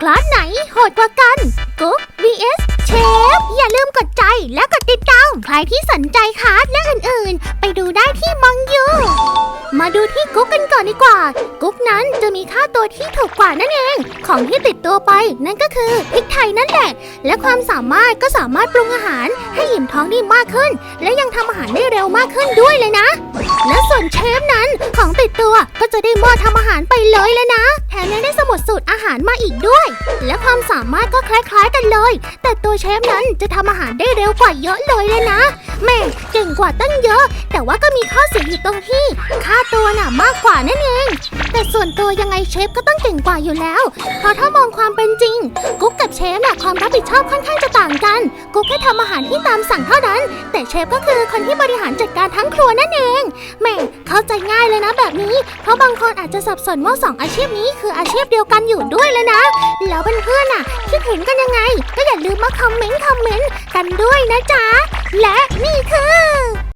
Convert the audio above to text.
คลาสไหนโหดกว่ากัน กุ๊ก vs เชฟ อย่าลืมกดใจและกดติดตาม ใครที่สนใจคลาสและอื่นๆ ไปดูได้ที่มังยูมาดูที่กุ๊กกันก่อนดีกว่า กุ๊กนั้นจะมีค่าตัวที่ถูกกว่านั่นเอง ของที่ติดตัวไปนั่นก็คือพริกไทยนั่นแหละ และความสามารถก็สามารถปรุงอาหารให้อิ่มท้องได้มากขึ้น และยังทำอาหารได้เร็วมากขึ้นด้วยเลยนะ และส่วนเชฟนั้นของติดต ก็จะได้หม้อทำอาหารไปเลยเลยนะ แถมยังได้สมุดสูตรอาหารมาอีกด้วย และความสามารถก็คล้ายๆกันเลย แต่ตัวเชฟนั้นจะทำอาหารได้เร็วกว่าเยอะเลยเลยนะ แงกว่าตั้งเยอะ แต่ว่าก็มีข้อเสียอยู่ตรงที่ ค่าตัวน่ะมากกว่านั่นเอง แต่ส่วนตัวยังไงเชฟก็ต้องเก่งกว่าอยู่แล้ว เพราะถ้ามองความเป็นจริง กุ๊กกับเชฟน่ะความรับผิดชอบค่อนข้างจะต่างกัน กุ๊กแค่ทำอาหารที่ตามสั่งเท่านั้น แต่เชฟก็คือคนที่บริหารจัดการทั้งครัวนั่นเองแม่เข้าใจง่ายเลยนะแบบนี้ เพราะบางคนอาจจะสับสนว่าสองอาชีพนี้คืออาชีพเดียวกันอยู่ด้วยเลยนะ แล้วเพื่อนๆน่ะคิดเห็นกันยังไง ก็อย่าลืมมาคอมเมนต์คอมเมนต์กันด้วยนะจ๊ะและ